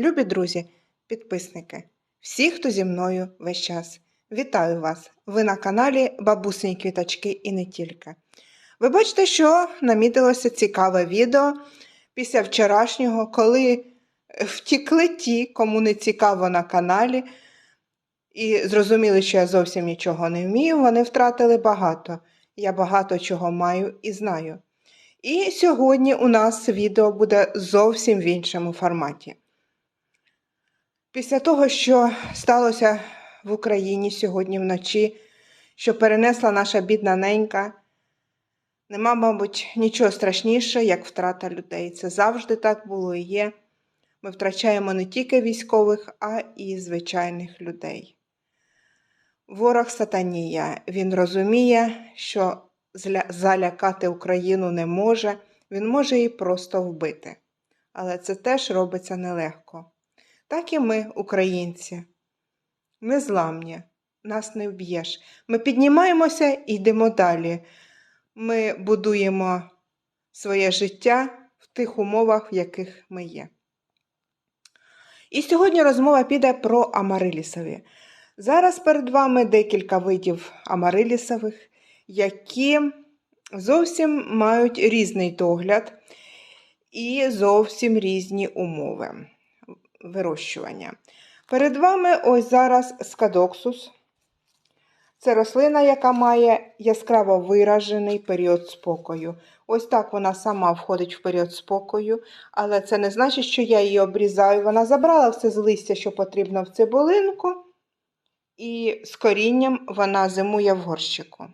Любі друзі, підписники, всі, хто зі мною весь час. Вітаю вас! Ви на каналі Бабусині Квіточки і не тільки. Ви бачите, що намітилося цікаве відео після вчорашнього, коли втікли ті, кому не цікаво на каналі, і зрозуміли, що я зовсім нічого не вмію, вони втратили багато. Я багато чого маю і знаю. І сьогодні у нас відео буде зовсім в іншому форматі. Після того, що сталося в Україні сьогодні вночі, що перенесла наша бідна ненька, нема, мабуть, нічого страшнішого, як втрата людей. Це завжди так було і є. Ми втрачаємо не тільки військових, а і звичайних людей. Ворог Сатанія, він розуміє, що залякати Україну не може, він може її просто вбити. Але це теж робиться нелегко. Так і ми, українці, незламні, нас не вб'єш. Ми піднімаємося і йдемо далі. Ми будуємо своє життя в тих умовах, в яких ми є. І сьогодні розмова піде про амарилісові. Зараз перед вами декілька видів амарилісових, які зовсім мають різний догляд і зовсім різні умови вирощування. Перед вами ось зараз скадоксус. Це рослина, яка має яскраво виражений період спокою. Ось так вона сама входить в період спокою, але це не значить, що я її обрізаю. Вона забрала все з листя, що потрібно в цибулинку, і з корінням вона зимує в горщику.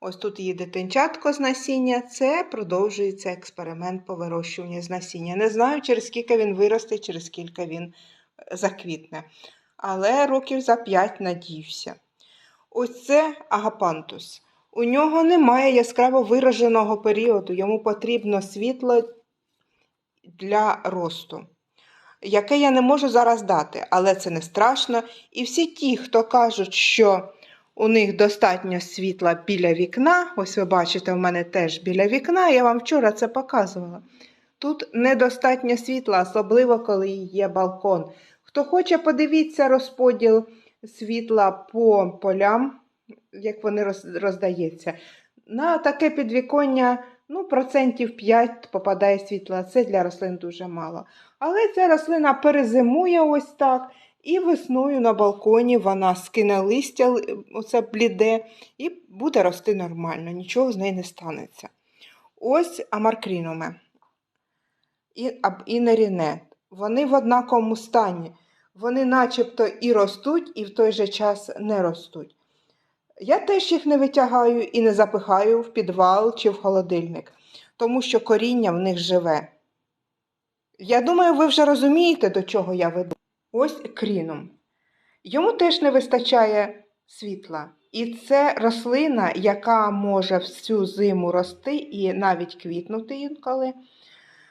Ось тут її дитинчатко з насіння. Це продовжується експеримент по вирощуванню з насіння. Не знаю, через скільки він виросте, через скільки він е, заквітне. Але років за 5 надіюся. Ось це агапантус. У нього немає яскраво вираженого періоду, йому потрібно світло для росту, яке я не можу зараз дати, але це не страшно. І всі ті, хто кажуть, що у них достатньо світла біля вікна, ось ви бачите, у мене теж біля вікна, я вам вчора це показувала. Тут недостатньо світла, особливо коли є балкон. Хто хоче, подивіться розподіл світла по полям, як вони роз- роздається. На таке підвіконня ну, процентів 5 попадає світла. Це для рослин дуже мало. Але ця рослина перезимує ось так. І весною на балконі вона скине листя, ли- оце бліде, і буде рости нормально, нічого з неї не станеться. Ось амаркрінуми і, і неріне. Вони в однаковому стані. Вони начебто і ростуть, і в той же час не ростуть. Я теж їх не витягаю і не запихаю в підвал чи в холодильник, тому що коріння в них живе. Я думаю, ви вже розумієте, до чого я веду. Ось крінум. Йому теж не вистачає світла. І це рослина, яка може всю зиму рости і навіть квітнути інколи,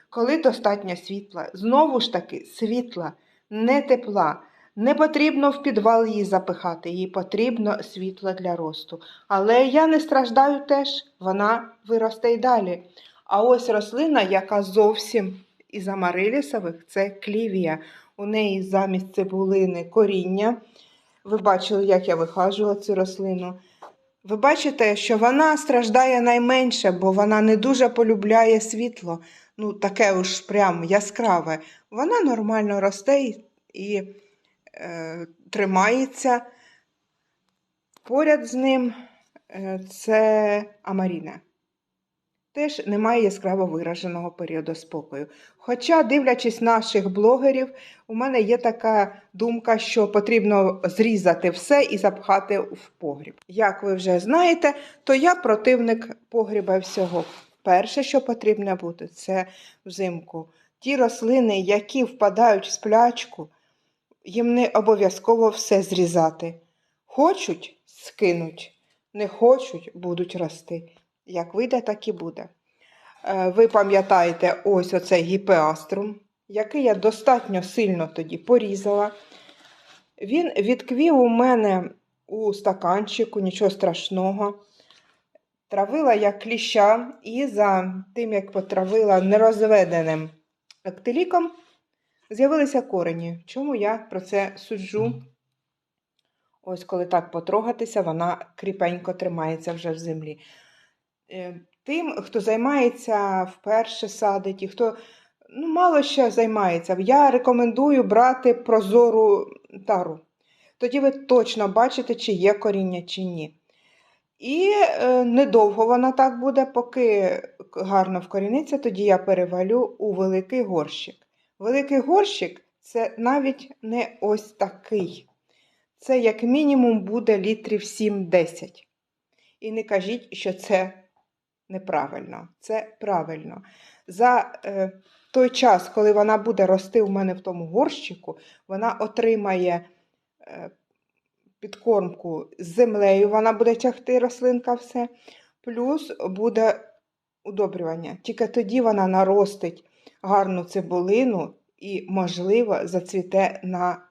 коли достатньо світла. Знову ж таки, світла, не тепла. Не потрібно в підвал її запихати, їй потрібно світло для росту. Але я не страждаю теж, вона виросте й далі. А ось рослина, яка зовсім із амарилісових, це клівія. У неї замість цибулини коріння. Ви бачили, як я вихажувала цю рослину. Ви бачите, що вона страждає найменше, бо вона не дуже полюбляє світло, ну таке уж прям яскраве. Вона нормально росте і, е, тримається. Поряд з ним е, це Амаріна. Теж немає яскраво вираженого періоду спокою. Хоча, дивлячись наших блогерів, у мене є така думка, що потрібно зрізати все і запхати в погріб. Як ви вже знаєте, то я противник погріба всього. Перше, що потрібно бути, це взимку. Ті рослини, які впадають в сплячку, їм не обов'язково все зрізати. Хочуть скинуть, не хочуть будуть рости. Як вийде, так і буде. Е, Ви пам'ятаєте ось оцей гіпеаструм, який я достатньо сильно тоді порізала. Він відквів у мене у стаканчику, нічого страшного. Травила я кліща і за тим, як потравила нерозведеним актиліком, з'явилися корені. Чому я про це суджу? Ось коли так потрогатися, вона кріпенько тримається вже в землі. Е, Тим, хто займається вперше садить, і хто ну, мало ще займається, я рекомендую брати прозору тару. Тоді ви точно бачите, чи є коріння, чи ні. І е, недовго вона так буде, поки гарно вкоріниться, тоді я перевалю у великий горщик. Великий горщик це навіть не ось такий. Це як мінімум буде літрів 7-10. І не кажіть, що це неправильно. Це правильно. За е, той час, коли вона буде рости у мене в тому горщику, вона отримає е, підкормку з землею, вона буде тягти рослинка все, плюс буде удобрювання. Тільки тоді вона наростить гарну цибулину і, можливо, зацвіте на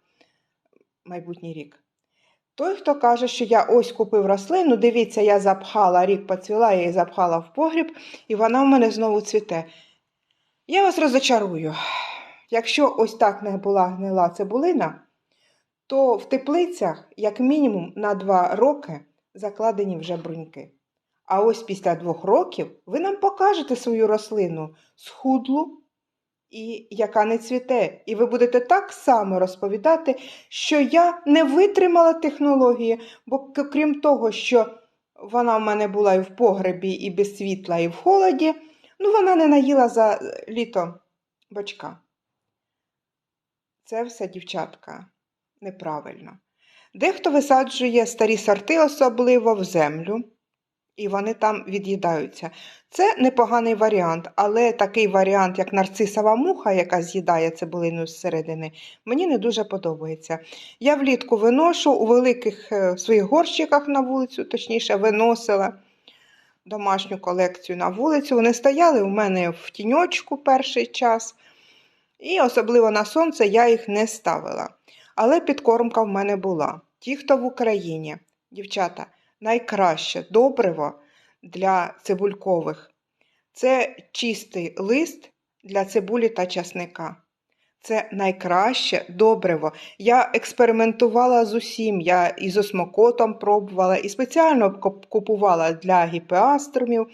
майбутній рік. Той, хто каже, що я ось купив рослину, дивіться, я запхала, рік поцвіла, я її запхала в погріб, і вона в мене знову цвіте. Я вас розочарую. Якщо ось так не була гнила цибулина, то в теплицях, як мінімум, на два роки закладені вже бруньки. А ось після двох років ви нам покажете свою рослину схудлу і яка не цвіте. І ви будете так само розповідати, що я не витримала технології, бо крім того, що вона в мене була і в погребі, і без світла, і в холоді, ну вона не наїла за літо бочка. Це все, дівчатка, неправильно. Дехто висаджує старі сорти, особливо в землю, і вони там від'їдаються. Це непоганий варіант, але такий варіант, як нарцисова муха, яка з'їдає цибулину зсередини, мені не дуже подобається. Я влітку виношу у великих е, своїх горщиках на вулицю, точніше, виносила домашню колекцію на вулицю. Вони стояли у мене в тіньочку перший час, і особливо на сонце я їх не ставила. Але підкормка в мене була. Ті, хто в Україні, дівчата, найкраще добриво для цибулькових це чистий лист для цибулі та часника. Це найкраще добриво. Я експериментувала з усім. Я і з осмокотом пробувала, і спеціально купувала для гіпеаструмів.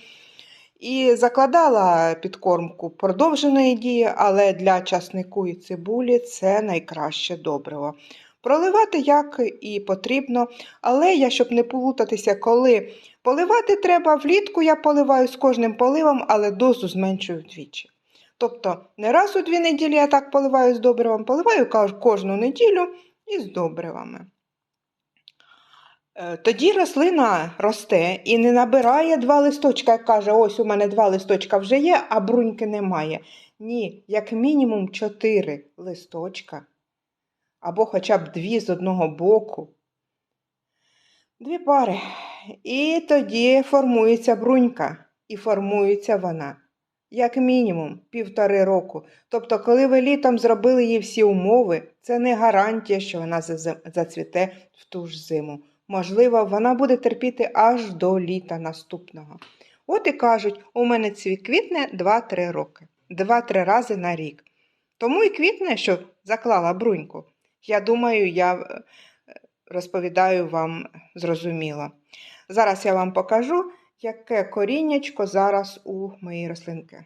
І закладала підкормку продовженої дії, але для часнику і цибулі це найкраще добриво. Проливати як і потрібно, але я, щоб не плутатися, коли поливати треба, влітку я поливаю з кожним поливом, але дозу зменшую вдвічі. Тобто не раз у дві неділі я так поливаю з добривом, поливаю кожну неділю із добривами. Е, Тоді рослина росте і не набирає два листочка, як каже, ось у мене два листочка вже є, а бруньки немає. Ні, як мінімум чотири листочка, або хоча б дві з одного боку. Дві пари. І тоді формується брунька, і формується вона. Як мінімум півтори року. Тобто, коли ви літом зробили їй всі умови, це не гарантія, що вона зацвіте в ту ж зиму. Можливо, вона буде терпіти аж до літа наступного. От і кажуть, у мене цвіт квітне 2-3 роки, 2-3 рази на рік. Тому і квітне, що заклала бруньку. Я думаю, я е, розповідаю вам зрозуміло. Зараз я вам покажу, яке коріннячко зараз у моїй рослинки.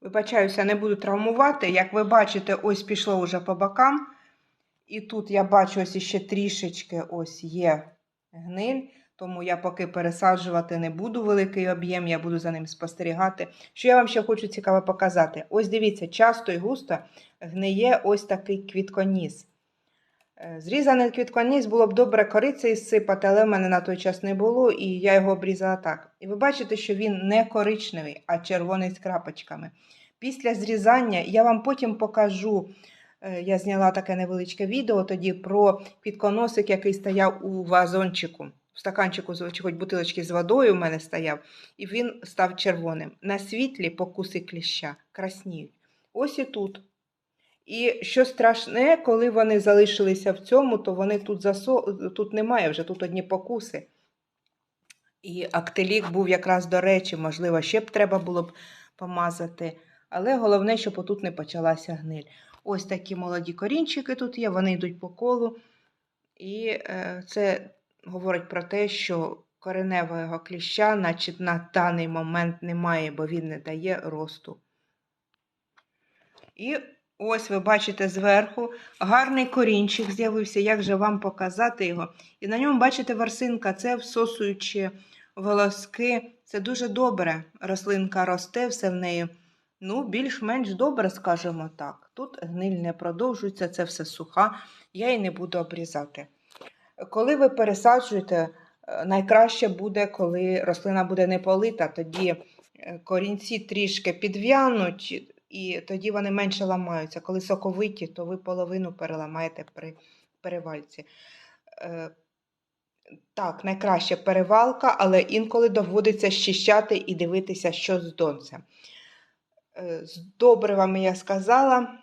Вибачаюся, не буду травмувати. Як ви бачите, ось пішло вже по бокам. І тут я бачу ось ще трішечки ось є гниль, тому я поки пересаджувати не буду великий об'єм, я буду за ним спостерігати. Що я вам ще хочу цікаво показати? Ось дивіться, часто і густо гниє ось такий квітконіс. Е, Зрізаний квітконіс було б добре корицею сипати, але в мене на той час не було, і я його обрізала так. І ви бачите, що він не коричневий, а червоний з крапочками. Після зрізання я вам потім покажу. е, Я зняла таке невеличке відео тоді про квітконосик, який стояв у вазончику. В стаканчику чи хоч бутилочки з водою в мене стояв, і він став червоним. На світлі покуси кліща красніють. Ось і тут. І що страшне, коли вони залишилися в цьому, то вони тут засо... тут немає, вже тут одні покуси. І актилік був якраз до речі, можливо, ще б треба було б помазати. Але головне, щоб отут не почалася гниль. Ось такі молоді корінчики тут є, вони йдуть по колу. І е, це говорить про те, що кореневого кліща, значить, на даний момент немає, бо він не дає росту. І ось ви бачите зверху гарний корінчик з'явився. Як же вам показати його? І на ньому бачите ворсинка, це всосуючи волоски. Це дуже добре. Рослинка росте, все в неї. Ну, більш-менш добре, скажімо так. Тут гниль не продовжується, це все суха, я її не буду обрізати. Коли ви пересаджуєте, е, найкраще буде, коли рослина буде не полита, тоді е, корінці трішки підв'януть, і тоді вони менше ламаються. Коли соковиті, то ви половину переламаєте при перевальці. Е, Так, найкраще перевалка, але інколи доводиться щищати і дивитися, що з донцем. З добривами я сказала,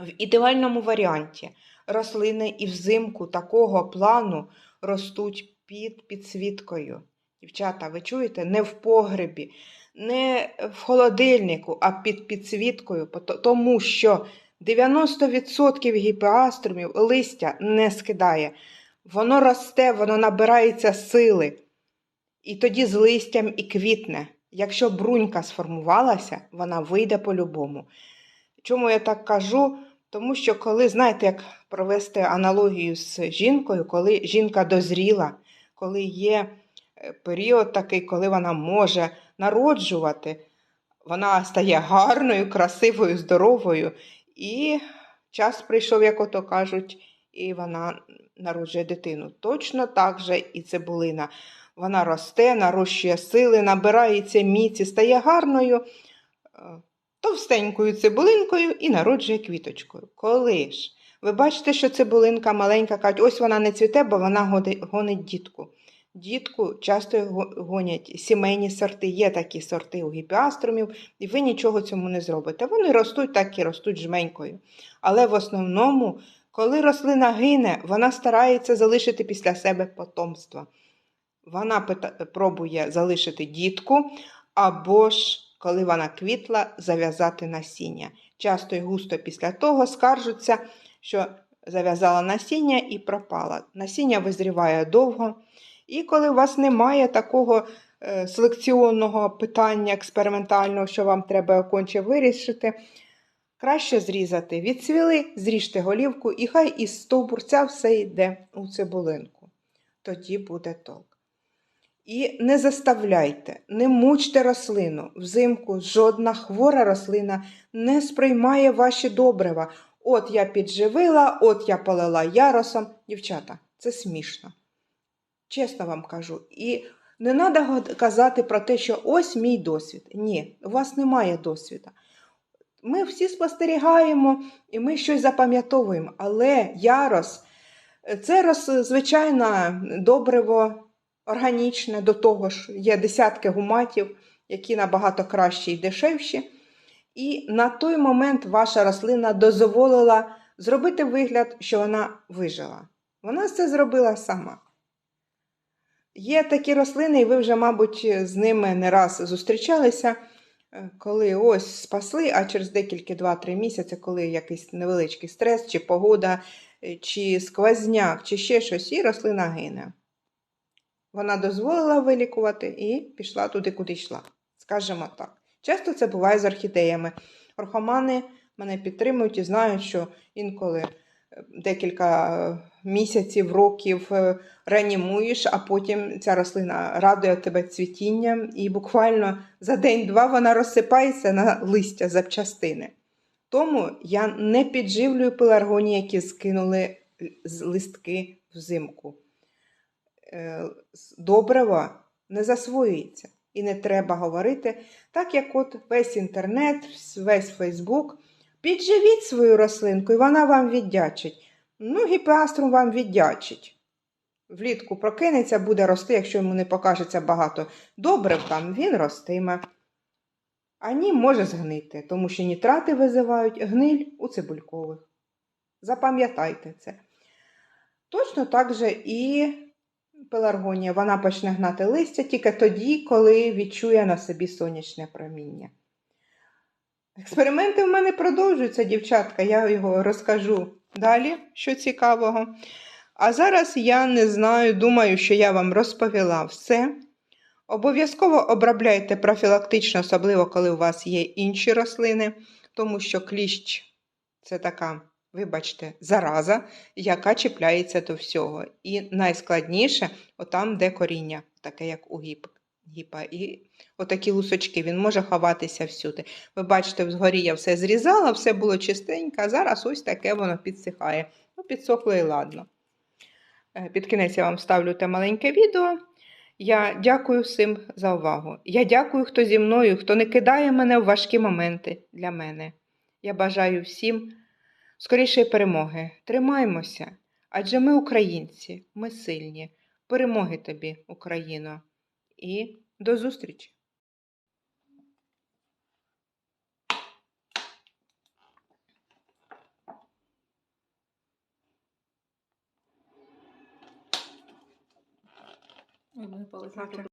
в ідеальному варіанті рослини і взимку такого плану ростуть під підсвіткою. Дівчата, ви чуєте? Не в погребі, не в холодильнику, а під підсвіткою, тому що 90% гіпеаструмів листя не скидає. Воно росте, воно набирається сили. І тоді з листям і квітне. Якщо брунька сформувалася, вона вийде по-любому. Чому я так кажу? Тому що коли, знаєте, як провести аналогію з жінкою, коли жінка дозріла, коли є е, період такий, коли вона може народжувати, вона стає гарною, красивою, здоровою, і час прийшов, як ото кажуть, і вона народжує дитину. Точно так же і цибулина. Вона росте, нарощує сили, набирається міці, стає гарною, е, товстенькою цибулинкою і народжує квіточкою. Коли ж? Ви бачите, що цибулинка маленька, кажуть, ось вона не цвіте, бо вона гонить дітку. Дітку часто гонять сімейні сорти, є такі сорти у гіпіаструмів, і ви нічого цьому не зробите. Вони ростуть так і ростуть жменькою. Але в основному, коли рослина гине, вона старається залишити після себе потомство. Вона пробує залишити дітку, або ж, коли вона квітла, зав'язати насіння. Часто і густо після того скаржуться, що зав'язала насіння і пропала. Насіння визріває довго. І коли у вас немає такого е, селекціонного питання експериментального, що вам треба конче вирішити, краще зрізати. Відцвіли, зріжте голівку, і хай із стовбурця все йде у цибулинку. Тоді буде толк. І не заставляйте, не мучте рослину. Взимку жодна хвора рослина не сприймає ваші добрива. От я підживила, от я полила яросом. Дівчата, це смішно. Чесно вам кажу. І не треба казати про те, що ось мій досвід. Ні, у вас немає досвіду. Ми всі спостерігаємо і ми щось запам'ятовуємо, але ярос це роз, звичайно добриво органічне, до того ж є десятки гуматів, які набагато кращі і дешевші. І на той момент ваша рослина дозволила зробити вигляд, що вона вижила. Вона це зробила сама. Є такі рослини, і ви вже, мабуть, з ними не раз зустрічалися, е, коли ось спасли, а через декілька 2-3 місяці, коли якийсь невеличкий стрес, чи погода, е, чи сквозняк, чи ще щось, і рослина гине. Вона дозволила вилікувати і пішла туди, куди йшла. Скажімо так. Часто це буває з орхідеями. Орхомани мене підтримують і знають, що інколи е, декілька е, місяців, років е, реанімуєш, а потім ця рослина радує тебе цвітінням, і буквально за день-два вона розсипається на листя запчастини. Тому я не підживлюю пеларгонії, які скинули з листки взимку. Е, не засвоюється. І не треба говорити, так як от весь інтернет, весь Фейсбук. Підживіть свою рослинку, і вона вам віддячить. Ну, гіпеаструм вам віддячить. Влітку прокинеться, буде рости, якщо йому не покажеться багато добрив там, він ростиме. А ні, може згнити, тому що нітрати визивають гниль у цибулькових. Запам'ятайте це. Точно так же і пеларгонія. Вона почне гнати листя тільки тоді, коли відчує на собі сонячне проміння. Експерименти в мене продовжуються, дівчатка. Я його розкажу далі, що цікавого. А зараз я не знаю, думаю, що я вам розповіла все. Обов'язково обробляйте профілактично, особливо коли у вас є інші рослини, тому що кліщ це така, вибачте, зараза, яка чіпляється до всього. І найскладніше отам, де коріння, таке як у гіп, гіпа. І отакі лусочки, він може ховатися всюди. Ви бачите, вгорі я все зрізала, все було чистенько, а зараз ось таке воно підсихає. Ну, підсохло і ладно. Е, Під кінець я вам ставлю те маленьке відео. Я дякую всім за увагу. Я дякую, хто зі мною, хто не кидає мене в важкі моменти для мене. Я бажаю всім скорішої перемоги. Тримаймося, адже ми українці, ми сильні. Перемоги тобі, Україно, і до зустрічі! Мене палець